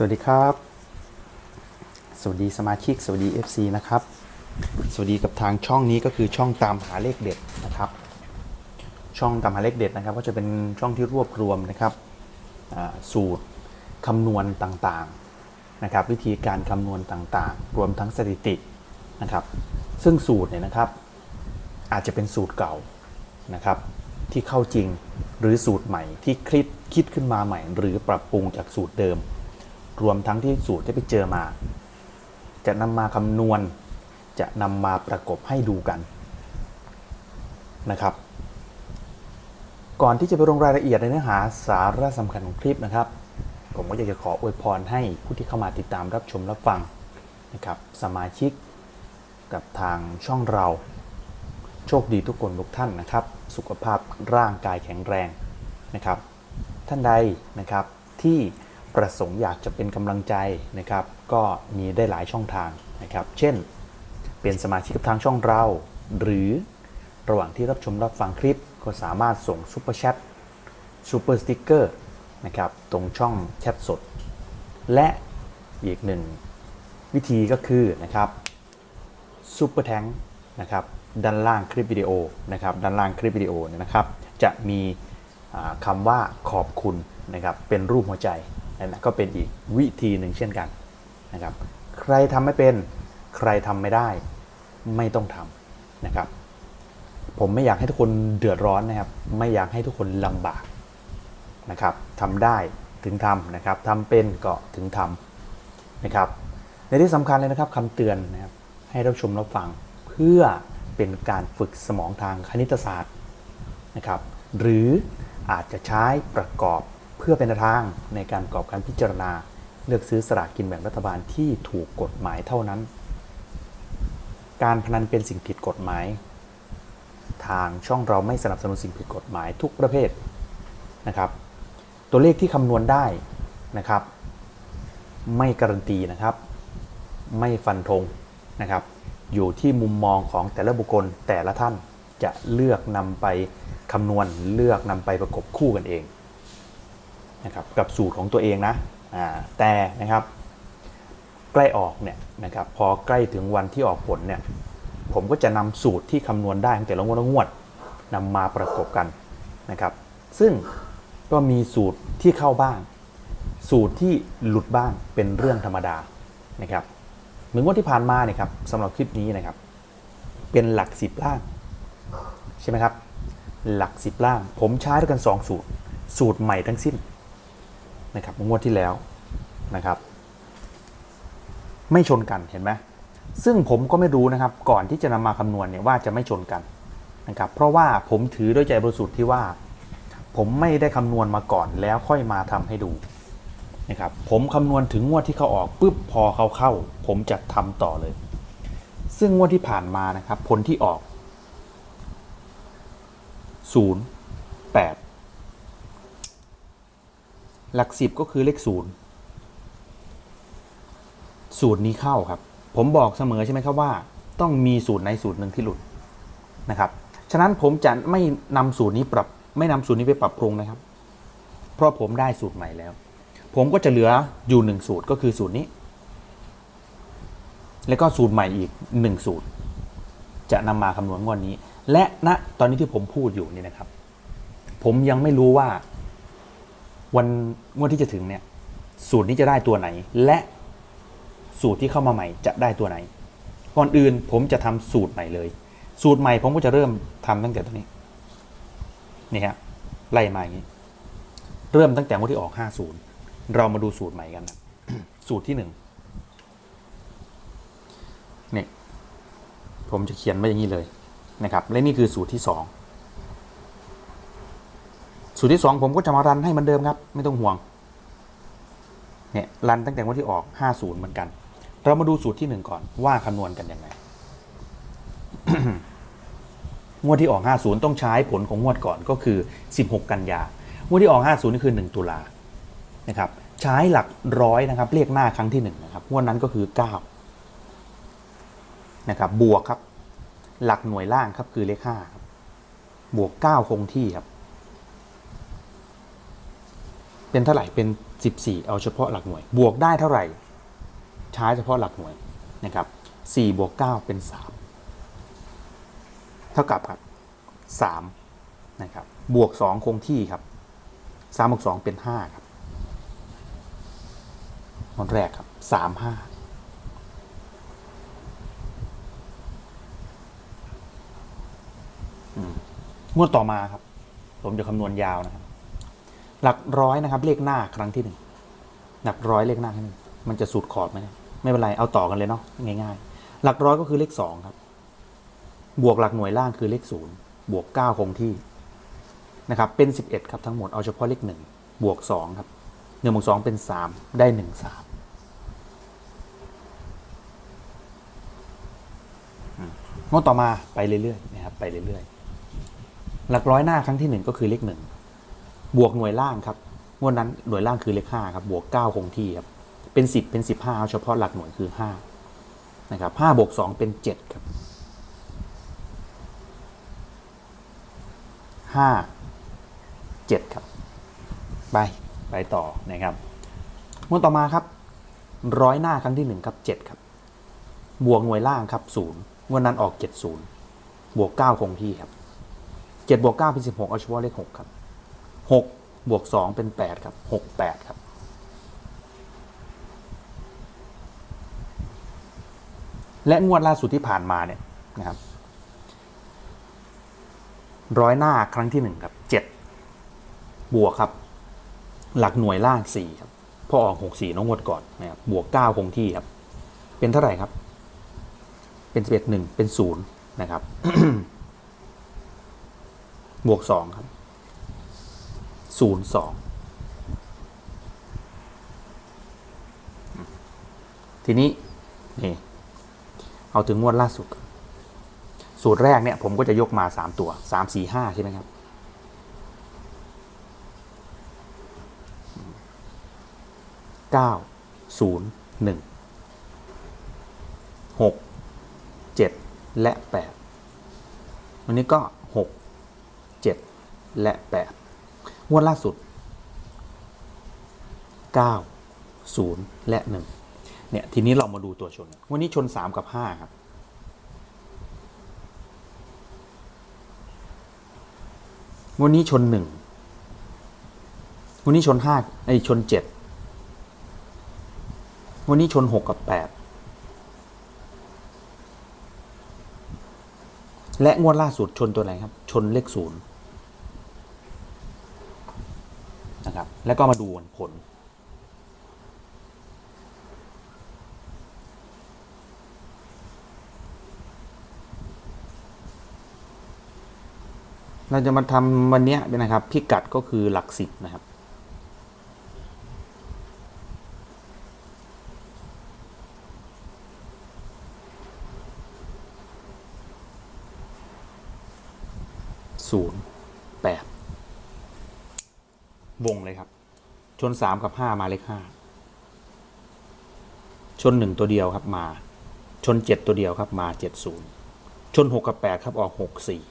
สวัสดีครับ สวัสดีสมาชิก สวัสดี FC นะครับ สวัสดีกับทางช่องนี้ก็คือช่องตามหาเลขเด็ดนะครับ ช่องตามหาเลขเด็ดนะครับ ก็จะเป็นช่องที่รวบรวมนะครับสูตรคำนวณต่างๆนะครับ วิธีการคำนวณต่างๆ รวมทั้งสถิตินะครับ ซึ่งสูตรเนี่ยนะครับ อาจจะเป็นสูตรเก่านะครับ ที่เข้าจริงหรือสูตรใหม่ที่คิดคิดขึ้นมาใหม่ หรือปรับปรุงจากสูตรเดิม รวมทั้งที่สูตรที่ไปเจอมา จะนำมาคำนวณ จะนำมาประกบให้ดูกันนะครับ ก่อนที่จะไปลงรายละเอียดในเนื้อหาสาระสำคัญของคลิปนะครับ ผมก็อยากจะขออวยพรให้ผู้ที่เข้ามาติดตามรับชมรับฟังนะครับสมาชิกกับทางช่องเรา โชคดีทุกคนทุกท่านนะครับ สุขภาพร่างกายแข็งแรงนะครับ ท่านใดนะครับที่ ประสงค์อยากจะเป็นกำลังใจนะครับ ก็มีได้หลายช่องทางนะครับ เช่น เป็นสมาชิกกับทางช่องเรา หรือระหว่างที่รับชมรับฟังคลิปก็สามารถส่งซุปเปอร์แชทซูเปอร์สติ๊กเกอร์นะครับตรงช่องแชทสด และอีกหนึ่งวิธีก็คือนะครับซูเปอร์แทงนะครับด้านล่างคลิปวิดีโอนะครับด้านล่างคลิปวิดีโอเนี่ยนะครับ จะมีคำว่าขอบคุณนะครับเป็นรูปหัวใจ นนะก็เป็นอีกวิธีหนึ่งเช่นกันนะครับ ใครทำไม่เป็น ใครทำไม่ได้ ไม่ต้องทำนะครับ ผมไม่อยากให้ทุกคนเดือดร้อนนะครับ ไม่อยากให้ทุกคนลำบากนะครับทำได้ถึงทำนะครับทำเป็นก็ถึงทำนะครับ ในที่สำคัญเลยนะครับคำเตือนนะครับให้รับชมรับฟังเพื่อเป็นการฝึกสมองทางคณิตศาสตร์นะครับ หรืออาจจะใช้ประกอบ เพื่อเป็นแนวทางในการประกอบการพิจารณา เลือกซื้อสลากกินแบ่งรัฐบาลที่ถูกกฎหมายเท่านั้น การพนันเป็นสิ่งผิดกฎหมาย ทางช่องเราไม่สนับสนุนสิ่งผิดกฎหมายทุกประเภทนะครับ ตัวเลขที่คำนวณได้นะครับ ไม่การันตีนะครับ ไม่ฟันธงนะครับ อยู่ที่มุมมองของแต่ละบุคคลแต่ละท่านจะเลือกนำไปคำนวณเลือกนำไปประกบคู่กันเอง นะครับกับสูตรของตัวเองนะแต่นะครับใกล้ออกเนี่ยนะครับพอใกล้ถึงวันที่ออกผลเนี่ยผมก็จะนำสูตรที่คำนวณได้ตั้งแต่ละงวดละงวดนำมาประกบกันนะครับ ซึ่งก็มีสูตรที่เข้าบ้าง สูตรที่หลุดบ้างเป็นเรื่องธรรมดานะครับเหมือนงวดที่ผ่านมาเนี่ยครับสำหรับคลิปนี้นะครับ เป็นหลักสิบล่างใช่ไหมครับ หลักสิบล่าง ผมใช้ด้วยกัน 2 สูตร สูตรใหม่ทั้งสิ้น นะครับงวดที่แล้วนะครับ ไม่ชนกันเห็นไหมซึ่งผมก็ไม่รู้นะครับ ก่อนที่จะนำมาคำนวณเนี่ยว่าจะไม่ชนกันนะครับ เพราะว่าผมถือด้วยใจบริสุทธิ์ที่ว่า ผมไม่ได้คำนวณมาก่อนแล้วค่อยมาทำให้ดูนะครับ ผมคำนวณถึงงวดที่เขาออกปุ๊บพอเขาเข้า ผมจะทำต่อเลย ซึ่งงวดที่ผ่านมานะครับ ผลที่ออก0 8 หลักสิบก็คือเลขศูนย์สูตรนี้เข้าครับ ผมบอกเสมอใช่ไหมครับว่า ต้องมีสูตรในสูตรหนึ่งที่หลุดนะครับ ฉะนั้นผมจะไม่นำสูตรนี้ปรับ ไม่นำสูตรนี้ไปปรับปรุงนะครับ เพราะผมได้สูตรใหม่แล้ว ผมก็จะเหลืออยู่หนึ่งสูตรก็คือสูตรนี้ แล้วก็สูตรใหม่อีกหนึ่งสูตร จะนำมาคำนวณงวดนี้ และณตอนนี้ที่ผมพูดอยู่นี่นะครับ ผมยังไม่รู้ว่า วันงวดที่จะถึงเนี่ย สูตรนี้จะได้ตัวไหน และสูตรที่เข้ามาใหม่จะได้ตัวไหน ก่อนอื่นผมจะทำสูตรใหม่เลย สูตรใหม่ผมก็จะเริ่มทำตั้งแต่ตัวนี้ นี่ฮะไล่มาอย่างนี้ เริ่มตั้งแต่งวดที่ออก 50 เรามาดูสูตรใหม่กันนะสูตรที่หนึ่งนี่ผมจะเขียนไว้อย่างนี้เลยนะครับ และนี่คือสูตรที่สอง สูตรที่ 2 ผมก็จะมารันให้เหมือนเดิมครับ ไม่ต้องห่วงเนี่ยรันตั้งแต่วันที่ออก 50 เหมือนกัน เรามาดูสูตรที่ 1 ก่อนว่าคำนวณกันยังไงงวดที่ออก 50 ต้องใช้ผลของงวดก่อนก็คือ 16 กันยางวดที่ออก 50 นี่คือ 1 ตุลานะครับใช้หลักร้อยนะครับเลขหน้าครั้งที่ 1 นะครับงวดนั้นก็คือ 9 นะครับ บวกครับ หลักหน่วยล่างครับคือเลข5ครับบวก 9 คงที่ครับ เป็นเท่าไหร่เป็น 14 เอาเฉพาะหลักหน่วย บวกได้เท่าไหร่ ใช้เฉพาะหลักหน่วยนะครับ4บวก9เป็น 3 เท่ากับครับ3นะครับบวก 2 คงที่ครับ3บวก2เป็น 5 ครับงวดแรกครับ 3 5งวดต่อมาครับ ผมจะคำนวณยาวนะครับ หลักร้อยนะครับ เลขหน้าครั้งที่หนึ่งหลักร้อยเลขหน้าครั้งหนึ่งมันจะสุดขอบไหมไม่เป็นไรเอาต่อกันเลยเนาะง่าย ๆ หลักร้อยก็คือเลขสองครับ บวกหลักหน่วยล่างคือเลขศูนย์บวกเก้าคงที่นะครับเป็นสิบเอ็ดครับทั้งหมดเอาเฉพาะเลขหนึ่งบวกสองครับหนึ่งบวกสองเป็นสามได้หนึ่งสามงวดต่อมาไปเรื่อยๆนะครับไปเรื่อยๆ หลักร้อยหน้าครั้งที่หนึ่งก็คือเลขหนึ่ง บวกหน่วยล่างครับงวดนั้นหน่วยล่างคือเลขห้าครับบวกเก้าคงที่ครับเป็นสิบเป็นสิบห้าเอาเฉพาะหลักหน่วยคือห้านะครับห้าบวกสองเป็นเจ็ดครับห้าเจ็ดครับ ไปไปต่อนะครับงวดต่อมาครับร้อยหน้าครั้งที่หนึ่งครับเจ็ดครับบวกหน่วยล่างครับศูนย์งวดนั้นออกเจ็ดศูนย์บวกเก้าคงที่ครับเจ็ดบวกเก้าเป็นสิบหกเอาเฉพาะเลขหกครับ หกบวกสองเป็นแปดครับหกแปดครับ และงวดล่าสุดที่ผ่านมาเนี่ยนะครับ ร้อยหน้าครั้งที่หนึ่งครับเจ็ดบวกครับ หลักหน่วยล่างสี่ครับพอออกหกสี่น้องงวดก่อนนะครับบวกเก้าคงที่ครับ เป็นเท่าไหร่ครับ เป็นสิบเอ็ดหนึ่งเป็นศูนย์นะครับ บวกสองครับ ศูนย์สองทีนี้นี่เอาถึงงวดล่าสุด สูตรแรกเนี่ยผมก็จะยกมาสามตัวสามสี่ห้าใช่ไหมครับเก้าศูนย์หนึ่งหกเจ็ดและแปดวันนี้ก็หกเจ็ดและแปด งวดล่าสุดเก้าศูนย์และหนึ่งเนี่ย ทีนี้เรามาดูตัวชน วันนี้ชนสามกับห้าครับ วันนี้ชนหนึ่งวันนี้ชนห้าไอชนเจ็ดวันนี้ชนหกกับแปดและงวดล่าสุดชนตัวไหนครับ ชนเลขศูนย์ นะครับ แล้วก็มาดูผล เราจะมาทำวันนี้นะครับ พิกัดก็คือหลักสิบนะครับศูนย์แปด วงเลยครับ ชนสามกับห้ามาเลขห้าชนหนึ่งตัวเดียวครับมา ชนเจ็ดตัวเดียวครับมาเจ็ดศูนย์ชนหกกับแปดครับออกหกสี่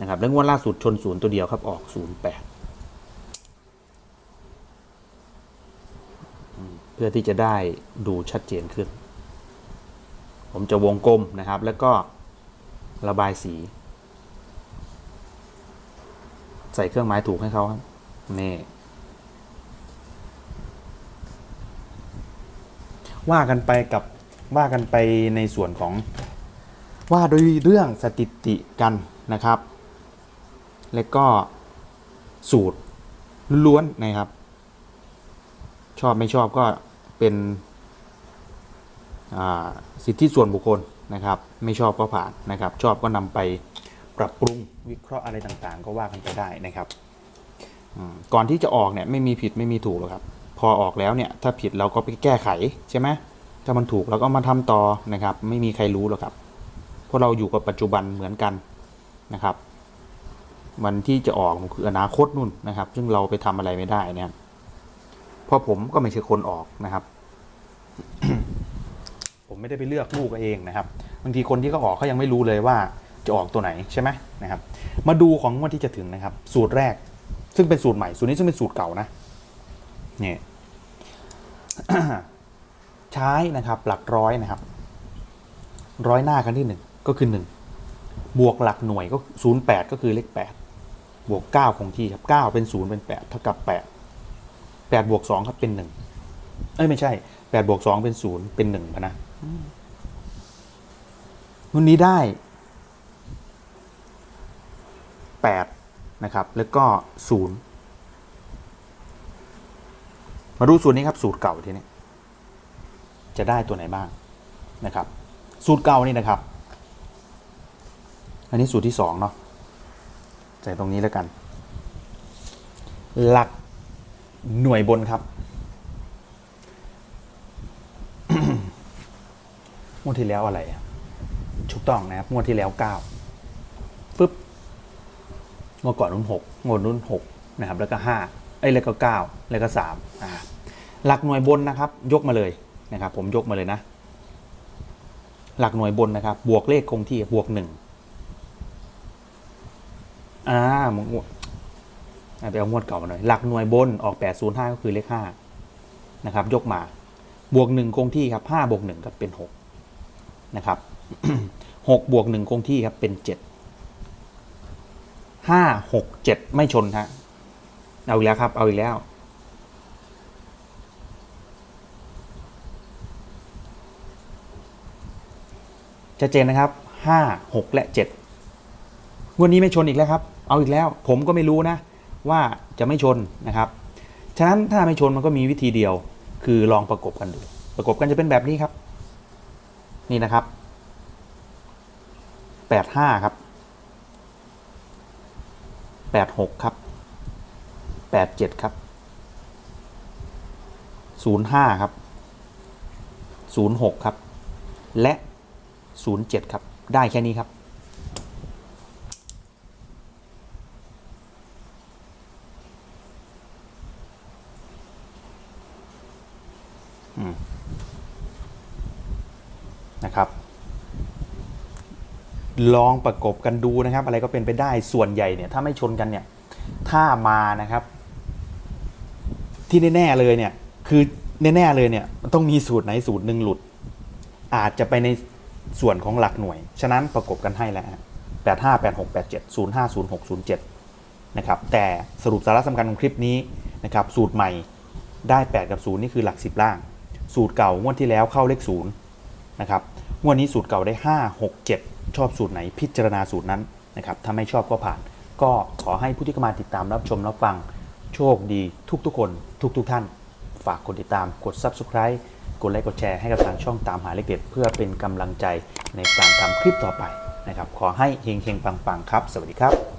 นะครับแล้วงวดล่าสุดชนศูนย์ตัวเดียวครับออกศูนย์แปดเพื่อที่จะได้ดูชัดเจนขึ้น ผมจะวงกลมนะครับ แล้วก็ระบายสี ใส่เครื่องหมายถูกให้เขาครับ นี่ว่ากันไปกับว่ากันไปในส่วนของว่าโดยเรื่องสถิติกันนะครับ แล้วก็สูตรล้วนนะครับ ชอบไม่ชอบก็เป็นสิทธิส่วนบุคคลนะครับ ไม่ชอบก็ผ่านนะครับ ชอบก็นำไปปรับปรุงวิเคราะห์อะไรต่างๆ ก็ว่ากันไปได้นะครับ ก่อนที่จะออกเนี่ยไม่มีผิดไม่มีถูกหรอกครับ พอออกแล้วเนี่ยถ้าผิดเราก็ไปแก้ไขใช่ไหมถ้ามันถูกเราก็มาทำต่อนะครับ ไม่มีใครรู้หรอกครับเพราะเราอยู่กับปัจจุบันเหมือนกันนะครับวันที่จะออกมันคืออนาคตนู่นนะครับ ซึ่งเราไปทำอะไรไม่ได้นะครับพราะผมก็ไม่ใช่คนออกนะครับ ผมไม่ได้ไปเลือกลูกเองนะครับบางทีคนที่เขาออกเขายังไม่รู้เลยว่าจะออกตัวไหนใช่ไหมนะครับ มาดูของงวันที่จะถึงนะครับ สูตรแรก ซึ่งเป็นสูตรใหม่ สูตรนี้ซึ่งเป็นสูตรเก่านะเนี่ยใช้นะครับหลักร้อยนะครับ ร้อยหน้าครั้งที่หนึ่งก็คือหนึ่งบวกหลักหน่วยก็ศูนย์แปดก็คือเลขแปดบวกเก้าคงที่ครับเก้าเป็นศูนย์เป็นแปดเท่ากับแปดแปดบวกสองครับเป็นหนึ่งเอ้ยไม่ใช่แปดบวกสองเป็นศูนย์เป็นหนึ่งพะนะวันนี้ได้แปด นะครับ แล้วก็ศูนย์มาดูสูตรนี้ครับสูตรเก่าทีนี้จะได้ตัวไหนบ้างนะครับ สูตรเก่านี่นะครับ อันนี้สูตรที่สองเนาะใส่ตรงนี้แล้วกัน หลักหน่วยบนครับงวดที่แล้วอะไรอะถูกต้องนะครับงวดที่แล้วเก้า งวดก่อนรุ่นหกงวดรุ่นหกนะครับแล้วก็ห้าเอ้ยแล้วก็เก้าแล้วก็สามอ่าหลักหน่วยบนนะครับ ยกมาเลยนะครับ ผมยกมาเลยนะ หลักหน่วยบนนะครับ บวกเลขคงที่บวกหนึ่งอ่ามวดไปเอางวดเก่ามาหน่อย หลักหน่วยบนออกแปดศูนย์ห้าก็คือเลขห้านะครับ ยกมา บวกหนึ่งคงที่ครับห้าบวกหนึ่งก็เป็นหกนะครับหกบวกหนึ่งคงที่ครับเป็นเจ็ด ห้าหกเจ็ดไม่ชนฮะเอาอีกแล้วครับ เอาอีกแล้ว ชัดเจนนะครับห้าหกและเจ็ดวันนี้ไม่ชนอีกแล้วครับ เอาอีกแล้ว ผมก็ไม่รู้นะ ว่าจะไม่ชนนะครับ ฉะนั้นถ้าไม่ชนมันก็มีวิธีเดียว คือลองประกบกันดู ประกบกันจะเป็นแบบนี้ครับ นี่นะครับแปดห้าครับ แปดหกครับแปดเจ็ดครับศูนย์ห้าครับศูนย์หกครับ และ 07 ครับ ได้แค่นี้ครับ อืม นะครับ ลองประกบกันดูนะครับ อะไรก็เป็นไปได้ส่วนใหญ่เนี่ยถ้าไม่ชนกันเนี่ยถ้ามานะครับ ที่แน่ๆเลยเนี่ย คือแน่ๆเลยเนี่ยมันต้องมีสูตรไหนสูตรหนึ่งหลุด อาจจะไปในส่วนของหลักหน่วย ฉะนั้นประกบกันให้แล้วแปดห้าแปดหกแปดเจ็ดศูนย์ห้าศูนย์หกศูนย์เจ็ดนะครับแต่สรุปสาระสำคัญของคลิปนี้นะครับ สูตรใหม่ได้ 8 กับ 0 นี่คือหลัก 10 ล่าง สูตรเก่างวดที่แล้วเข้าเลข0นะครับงวดนี้สูตรเก่าได้ 5 6 7 ชอบสูตรไหนพิจารณาสูตรนั้นนะครับถ้าไม่ชอบก็ผ่าน ก็ขอให้ผู้ที่เข้ามาติดตามรับชมรับฟังโชคดีทุกๆคน ทุกๆท่าน ฝากกดติดตามกด Subscribe กดไลค์กดแชร์ให้กับทางช่องตามหาเลขเด็ดเพื่อเป็นกำลังใจในการทำคลิปต่อไปนะครับขอให้เฮงๆปังๆครับ สวัสดีครับ